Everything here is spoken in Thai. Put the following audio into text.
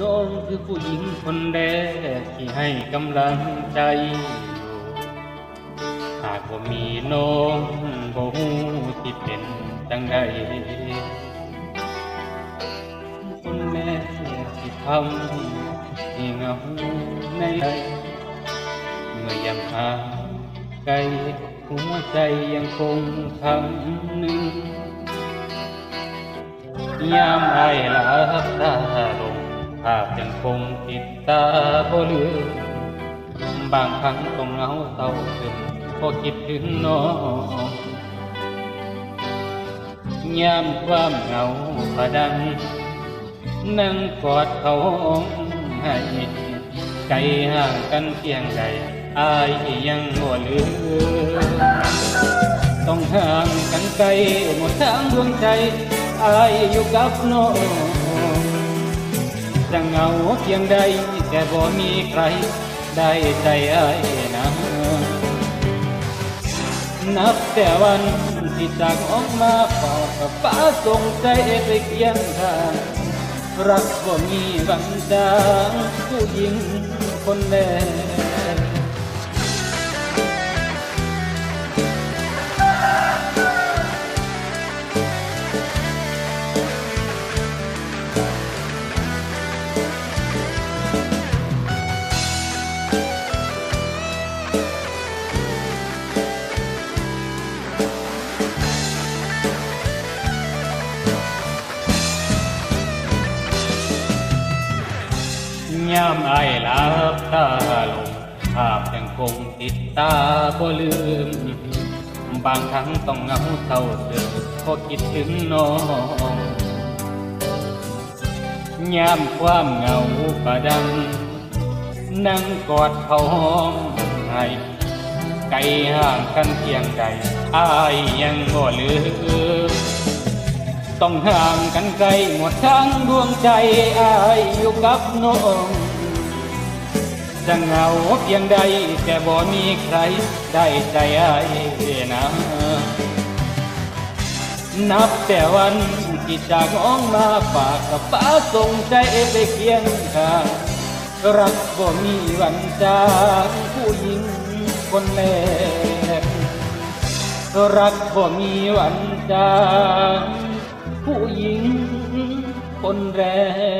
น้องคือผู้หญิงคนแรกที่ให้กำลังใจอยู่หากว่ามีน้องบ่ฮู้ที่เป็นจังใดคนแม่ที่ทำให้เงาในใจเมื่อยามหาไกลหัวใจยังคงคำหนึ่ง ยามอลับตาลงภาพยังคงติดตาบ่ลืมบางครั้งต้องเหงาเศร้าซึมพอคิดถึงน้องยามความเหงาประดัง นั่งกอดเขาองให้ไกลห่างกันเพียงใดอายยังบ่ลืม ต้องห่างกันไกลหมดทางดวงใจอายอยู่กับน้องจะเหงาเพียงใดแต่บ่มีใคร ได้ใจอายนะนับแต่วันที่จากออกมาฝากกับป้าส่งใจไปเคียงข้างรักบ่มีบังจางผู้หญิงคนแรก ยามอายลับตาลงภาพยังคงติดตาบ่ลืม บางครั้งต้องเหงาเศร้าเสือพอคิดถึงน้องยามความเหงาประดัง นั่งกอดเขาห้องให้ไกลห่างกันเพียงใดอายยังบ่ลืม ต้องห่างกันไกลหมดทั้งดวงใจอายอยู่กับน้องจะเหงาเพียงใดแต่บ่มีใครได้ใจอายนะนับแต่วันที่จากน้องมาฝากกับป้าส่งใจไปเคียงข้างรักบ่มีวันจางผู้หญิงคนแรกรักบ่มีวันจาง หญิง คนแรก